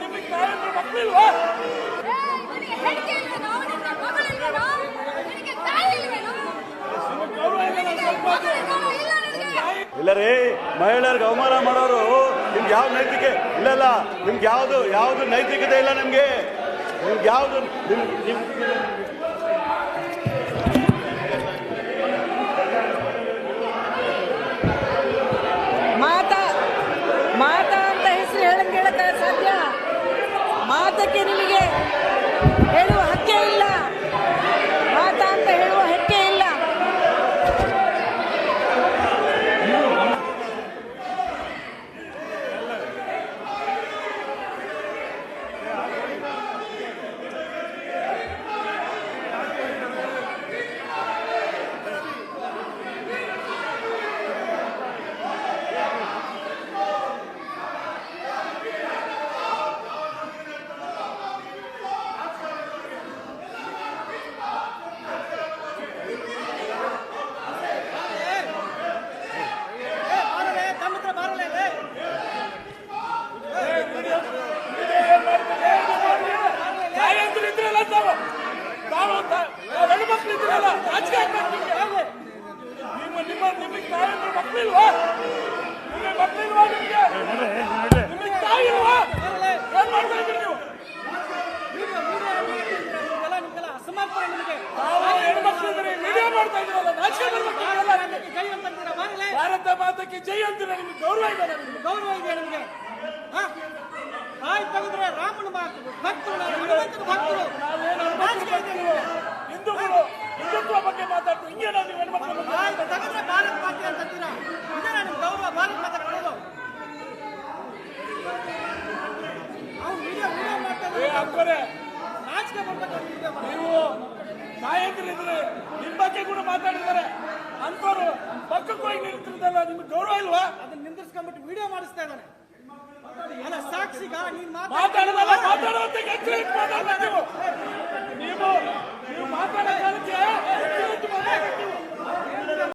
ನಿಮಗೆ ಗೌರವ ಇಲ್ಲ ರೀ ಮಹಿಳೆಯರಿಗೆ ಅವಮಾನ ಮಾಡೋರು ನಿಮ್ಗೆ ಯಾವ ನೈತಿಕ ಇಲ್ಲ ಇಲ್ಲ ನಿಮ್ಗೆ ಯಾವುದು ಯಾವುದು ನೈತಿಕತೆ ಇಲ್ಲ ನಿಮ್ಗೆ. ನಿಮ್ಗೆ ಯಾವುದು ನಿಮ್ ಮಾತಕ್ಕೆ ನಿಮಗೆ ಇದ್ದೀರಲ್ಲ ರಾಜಕೀಯ ನಿಮ್ಮ ನಿಮ್ಮ ನಿಮಗೆ ನಾವೇಂದ್ರ ಮಕ್ಕಳಿಲ್ವಾ ನಿಮಗೆ ಮಕ್ಕಳಿಲ್ವಾ ನಿಮ್ಗೆ? ನಿಮಗೆ ತಾಯಿ ಇಲ್ವಾ? ಏನ್ ಮಾಡ್ತಾ ಇದ್ದೀರಿ ನೀವು? ವಿಡಿಯೋ ಮಾಡ್ತಾ ಇದ್ದೀರಲ್ಲ ನಿಮ್ಗೆಲ್ಲ. ಭಾರತ ಮಾತಕ್ಕೆ ಜೈ ಅಂತೀರ? ನಿಮ್ಗೆ? ಗೌರವ ಇದೆ ಗೌರವ ಇದೆ ನಿಮಗೆ? ತಾಯಿ ತೆಗೆದ್ರೆ ರಾಮನ ಮಾತು. ಅಕ್ಕರೆ ನೀವು ನಾಯಕರಿದ್ರೆ ನಿಮ್ಮ ಬಗ್ಗೆ ಕೂಡ ಮಾತಾಡಿದ್ದಾರೆ ಅಂತವರು ಪಕ್ಕಕ್ಕೆ ಹೋಗಿ ನಿಲ್ತಿರ್ದಲ್ಲ ನಿಮ್ಗೆ ಗೌರವ ಇಲ್ವಾ? ಅದನ್ನ ನಿಂದಿರ್ಸ್ಕೊಂಡ್ಬಿಟ್ಟು ವಿಡಿಯೋ ಮಾಡಿಸ್ತಾ ಇದ್ದಾನೆ. ಸಾಕ್ಷಿಗ ನೀನ್ ಮಾತಾಡೋದಲ್ಲ ಮಾತಾಡೋದಕ್ಕೆ